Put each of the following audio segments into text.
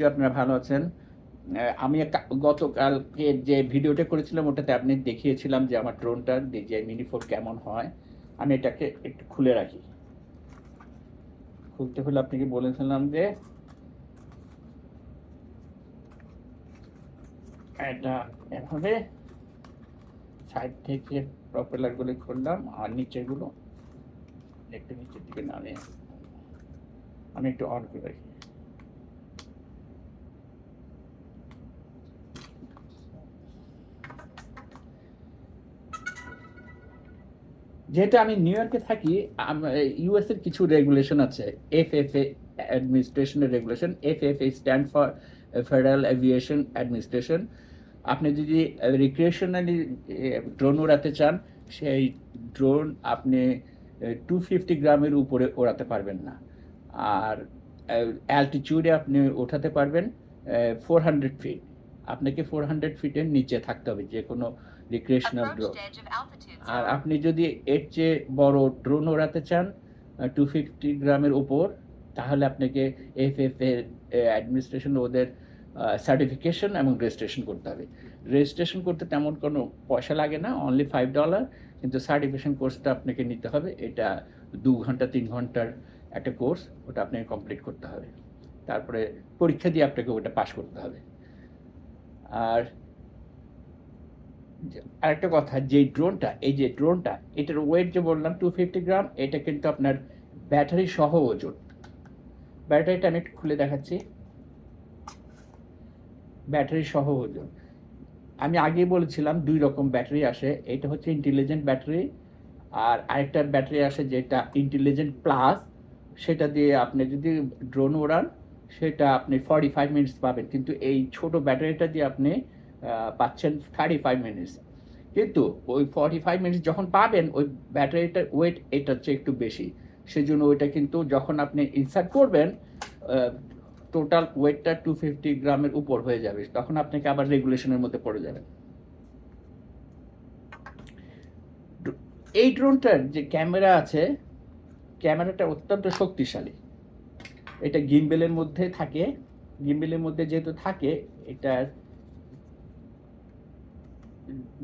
নিশ্চয়ই আপনারা ভালো আছেন। আমি গতকালকে যে ভিডিওটা করেছিলাম, ওটাতে আপনি দেখিয়েছিলাম যে আমার ড্রোনটা ডিজিআই মিনি ফোর কেমন হয়। আমি এটাকে একটু খুলে রাখি। খুলতে হলে আপনাকে বলেছিলাম যে, এটা এভাবে সাইড থেকে প্রপেলারগুলো খুললাম, আর নিচেগুলো একটু নিচের দিকে নামে আমি একটু অন করে রাখি। যেহেতু আমি নিউ ইয়র্কে থাকি ইউএস এর কিছু রেগুলেশন আছে। F F A অ্যাডমিনিস্ট্রেশনের regulation F F A stand for federal aviation administration আপনি যদি রিক্রিয়েশনালি ড্রোন ওড়াতে চান, সেই ড্রোন আপনি টু ফিফটি গ্রামের উপরে ওড়াতে পারবেন না। আর অ্যালটিটিউডে আপনি ওঠাতে পারবেন ফোর হান্ড্রেড ফিট আপনাকে ফোর হান্ড্রেড ফিটের নিচে থাকতে হবে যে কোনো রিক্রিয়েশনাল ড্রোন আর আপনি যদি এর চেয়ে বড় ড্রোন ওড়াতে চান টু ফিফটি গ্রামের উপর তাহলে আপনাকে এফ এফ এর অ্যাডমিনিস্ট্রেশন ওদের সার্টিফিকেশন এবং রেজিস্ট্রেশন করতে হবে। রেজিস্ট্রেশন করতে তেমন কোনো পয়সা লাগে না অনলি ফাইভ ডলার কিন্তু সার্টিফিকেশন কোর্সটা আপনাকে নিতে হবে। এটা দু ঘণ্টা তিন ঘণ্টার একটা কোর্স ওটা আপনাকে কমপ্লিট করতে হবে। তারপরে পরীক্ষা দিয়ে আপনাকে ওটা পাশ করতে হবে। আর আরেকটা কথা, যে ড্রোনটা, এই যে ড্রোনটা, এটার ওয়েট যে বললাম টু ফিফটি গ্রাম এটা কিন্তু আপনার ব্যাটারি সহ ওজন। ব্যাটারিটা আমি একটু খুলে দেখাচ্ছি। ব্যাটারি সহ ওজন। আমি আগেই বলেছিলাম, দুই রকম ব্যাটারি আসে, এটা হচ্ছে ইন্টেলিজেন্ট ব্যাটারি, আর আরেকটা ব্যাটারি আসে যেটা ইন্টেলিজেন্ট প্লাস সেটা দিয়ে আপনি যদি ড্রোন ওড়ান, সেটা আপনি ফর্টি ফাইভ মিনিটস পাবেন। কিন্তু এই ছোট ব্যাটারিটা দিয়ে আপনি পাচ্ছেন থার্টি ফাইভ মিনিটস কিন্তু ওই ফর্টি ফাইভ মিনিটস যখন পাবেন, ওই ব্যাটারিটার ওয়েট এটার চেয়ে একটু বেশি। সেই জন্য ওইটা কিন্তু যখন আপনি ইনসার্ট করবেন টোটাল ওয়েটটা টু ফিফটি গ্রামের উপর হয়ে যাবে। তখন আপনাকে আবার রেগুলেশনের মধ্যে পড়ে যাবেন এই ড্রোনটার যে ক্যামেরা আছে ক্যামেরাটা অত্যন্ত শক্তিশালী। এটা গিম্বেলের মধ্যে থাকে। গিম্বেলের মধ্যে যেহেতু থাকে, এটার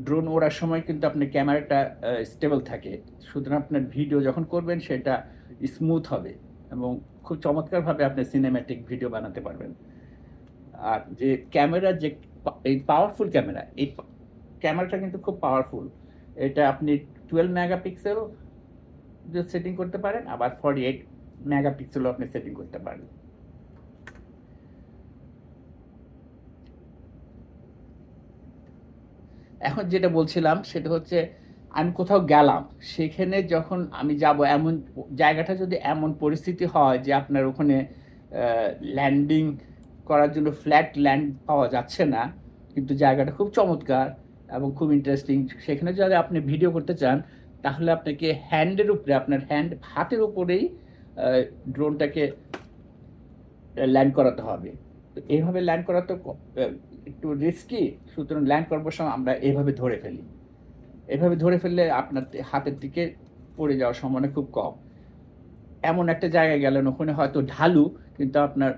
ড্রোন ওড়ার সময় কিন্তু আপনার ক্যামেরাটা স্টেবল থাকে। সুতরাং আপনার ভিডিও যখন করবেন, সেটা স্মুথ হবে এবং খুব চমৎকারভাবে আপনি সিনেম্যাটিক ভিডিও বানাতে পারবেন। আর যে ক্যামেরা, যে এই পাওয়ারফুল ক্যামেরা, এই ক্যামেরাটা কিন্তু খুব পাওয়ারফুল এটা আপনি টুয়েলভ মেগাপিক্সেল সেটিং করতে পারেন, আবার ফর্টি এইট মেগাপিক্সেলও আপনি সেটিং করতে পারেন। এখন যেটা বলছিলাম সেটা হচ্ছে আমি কোথাও গেলাম, সেখানে যখন আমি যাব এমন জায়গাটা যদি এমন পরিস্থিতি হয় যে আপনার ওখানে ল্যান্ডিং করার জন্য ফ্ল্যাট ল্যান্ড পাওয়া যাচ্ছে না, কিন্তু জায়গাটা খুব চমৎকার এবং খুব ইন্টারেস্টিং সেখানে যদি আপনি ভিডিও করতে চান, তাহলে আপনাকে হ্যান্ডের উপরে, আপনার হ্যান্ড হাতের উপরেই ড্রোনটাকে ল্যান্ড করাতে হবে। এইভাবে ল্যান্ড করা তো একটু রিস্কি সুতরাং ল্যান্ড করবার সময় আমরা এইভাবে ধরে ফেলি। এভাবে ধরে ফেললে আপনার হাতের দিকে পড়ে যাওয়ার সম্ভাবনা খুব কম। এমন একটা জায়গায় গেলেন, ওখানে হয়তো ঢালু, কিন্তু আপনার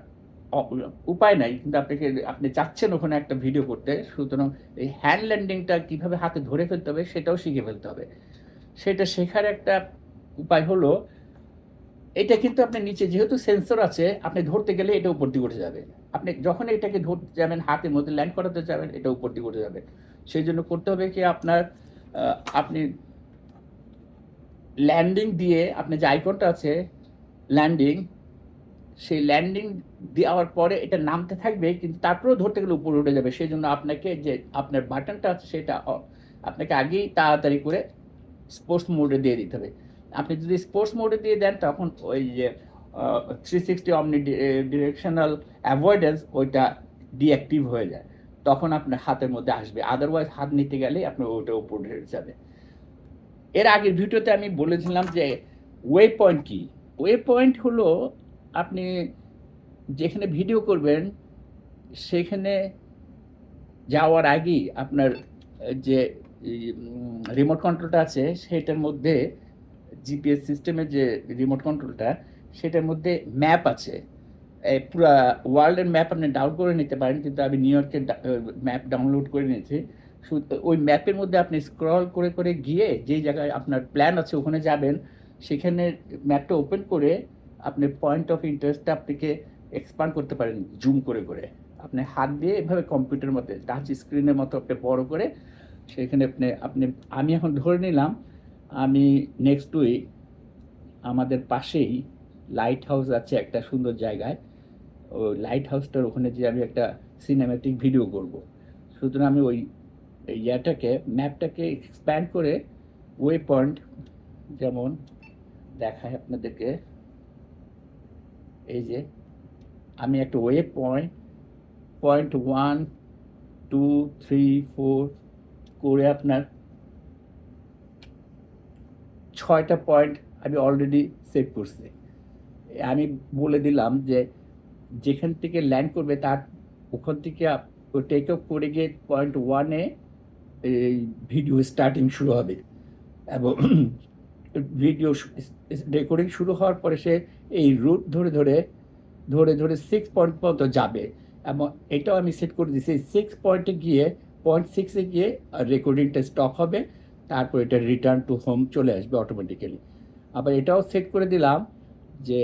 উপায় নাই, কিন্তু আপনাকে আপনি চাচ্ছেন ওখানে একটা ভিডিও করতে, সুতরাং এই হ্যান্ড ল্যান্ডিংটা কীভাবে হাতে ধরে ফেলতে হবে, সেটাও শিখে ফেলতে হবে। সেটা শেখার একটা উপায় হলো এটা কিন্তু আপনার নিচে যেহেতু সেন্সর আছে, আপনি ধরতে গেলে এটা উপর দিকে উঠে যাবে। আপনি যখন এটাকে ধরতে যাবেন, হাতের মধ্যে ল্যান্ড করাতে যাবেন, এটা উপর দিকে উঠে যাবে। সেই জন্য করতে হবে কি আপনার আপনি ল্যান্ডিং দিয়ে আপনি যে আইকনটা আছে ল্যান্ডিং সেই ল্যান্ডিং দেওয়ার পরে এটা নামতে থাকবে, কিন্তু তারপরেও ধরতে গেলে উপরে উঠে যাবে। সেই জন্য আপনাকে যে আপনার বাটনটা আছে, সেটা আপনাকে আগেই তাড়াতাড়ি করে স্পোর্টস মোডে দিয়ে দিতে হবে। আপনি যদি স্পোর্টস মোডে দিয়ে দেন, তখন ওই যে থ্রি সিক্সটি অমনি ডিরেকশনাল অ্যাভয়েডেন্স ওইটা ডিঅ্যাক্টিভ হয়ে যায়। তখন আপনার হাতের মধ্যে আসবে। আদারওয়াইজ হাত নিতে গেলে আপনার ওইটা উপরে যাবে। এর আগের ভিডিওতে আমি বলেছিলাম যে ওয়ে পয়েন্ট কী? ওয়ে পয়েন্ট হলো আপনি যেখানে ভিডিও করবেন, সেখানে যাওয়ার আগেই আপনার যে রিমোট কন্ট্রোলটা আছে, সেটার মধ্যে জিপিএস সিস্টেমের যে রিমোট কন্ট্রোলটা সেটার মধ্যে ম্যাপ আছে। পুরা ওয়ার্ল্ডের ম্যাপ আপনি ডাউন করে নিতে পারেন, কিন্তু আমি নিউ ইয়র্কের ম্যাপ ডাউনলোড করে নিয়েছি। ওই ম্যাপের মধ্যে আপনি স্ক্রল করে করে গিয়ে যেই জায়গায় আপনার প্ল্যান আছে, ওখানে যাবেন। সেখানে ম্যাপটা ওপেন করে আপনি পয়েন্ট অফ ইন্টারেস্টটা আপনাকে এক্সপান্ড করতে পারেন জুম করে করে। আপনি হাত দিয়ে এভাবে কম্পিউটার মধ্যে টাচ স্ক্রিনের মতো আপনি বড় করে, সেখানে আপনি আপনি, আমি এখন ধরে নিলাম আমি নেক্সট উইক আমাদের পাশেই লাইট হাউস আছে একটা সুন্দর জায়গায়। ওই লাইট হাউসটার ওখানে যে আমি একটা সিনেম্যাটিক ভিডিও করব। সুতরাং আমি ওই ইয়াটাকে ম্যাপটাকে এক্সপ্যান্ড করে ওয়ে পয়েন্ট যেমন দেখায় আপনাদেরকে। এই যে, আমি একটা way point point one two three four করে আপনার ছয়টা পয়েন্ট আমি অলরেডি সেভ করছি। আমি বলে দিলাম যে যেখান থেকে ল্যান্ড করবে তার ওখান থেকে টেক অফ করে গিয়ে পয়েন্ট ওয়ানে এই ভিডিও স্টার্টিং শুরু হবে। এবং ভিডিও রেকর্ডিং শুরু হওয়ার পরে সে এই রুট ধরে ধরে ধরে ধরে সিক্স পয়েন্ট পর্যন্ত যাবে। এবং এটাও আমি সেট করে দিয়েছি সিক্স পয়েন্টে গিয়ে পয়েন্ট সিক্সে গিয়ে রেকর্ডিংটা স্টপ হবে। তারপর এটা রিটার্ন টু হোম চলে আসবে অটোমেটিক্যালি আবার এটাও সেট করে দিলাম যে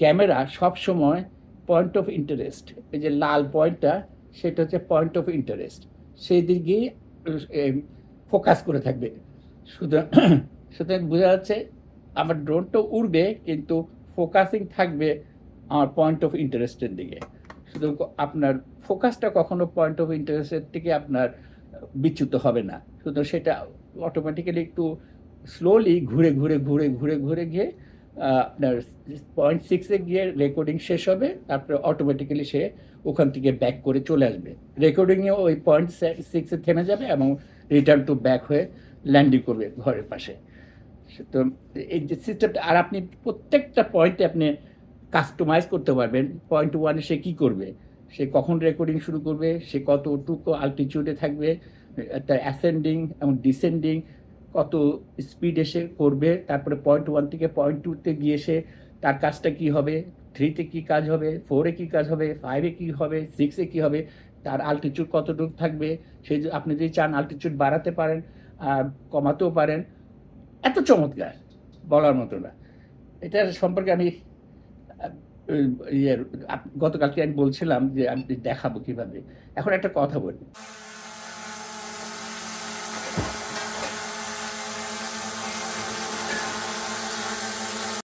ক্যামেরা সব সময় পয়েন্ট অফ ইন্টারেস্ট এই যে লাল পয়েন্টটা সেটা হচ্ছে পয়েন্ট অফ ইন্টারেস্ট সেই দিকেই ফোকাস করে থাকবে। সুতরাং সুতরাং বোঝা যাচ্ছে আমার ড্রোনটা উড়বে, কিন্তু ফোকাসিং থাকবে আমার পয়েন্ট অফ ইন্টারেস্টের দিকে। শুধু আপনার ফোকাসটা কখনো পয়েন্ট অফ ইন্টারেস্টের থেকে আপনার, বিচ্যুত হবে না। সুতরাং সেটা অটোমেটিক্যালি একটু স্লোলি ঘুরে ঘুরে ঘুরে ঘুরে ঘুরে গিয়ে আপনার পয়েন্ট সিক্সে গিয়ে রেকর্ডিং শেষ হবে, তারপরে অটোমেটিক্যালি সে ওখান থেকে ব্যাক করে চলে আসবে। রেকর্ডিংয়ে ওই পয়েন্ট সিক্সে থেমে যাবে এবং রিটার্ন টু ব্যাক হয়ে ল্যান্ডিং করবে ঘরের পাশে। তো এই যে সিস্টেমটা আর আপনি প্রত্যেকটা পয়েন্টে আপনি কাস্টমাইজ করতে পারবেন। পয়েন্ট ওয়ানে সে কী করবে? সে কখন রেকর্ডিং শুরু করবে? সে কতটুকু আলটিটিউডে থাকবে? তার অ্যাসেন্ডিং এবং ডিসেন্ডিং কত স্পিডে সে করবে, তারপরে পয়েন্ট ওয়ান থেকে পয়েন্ট টুতে গিয়ে সে তার কাজটা কি হবে থ্রিতে কি কাজ হবে ফোরে কি কাজ হবে ফাইভে কি হবে সিক্সে কি হবে, তার আলটিটিউড কতটুকু থাকবে সেই আপনি যদি চান আলটিটিউড বাড়াতে পারেন, আর কমাতেও পারেন, এত চমৎকার, বলার মতো না। এটার সম্পর্কে আমি ইয়ে গতকালকে আমি বলছিলাম যে আমি দেখাবো কীভাবে। এখন একটা কথা বলি।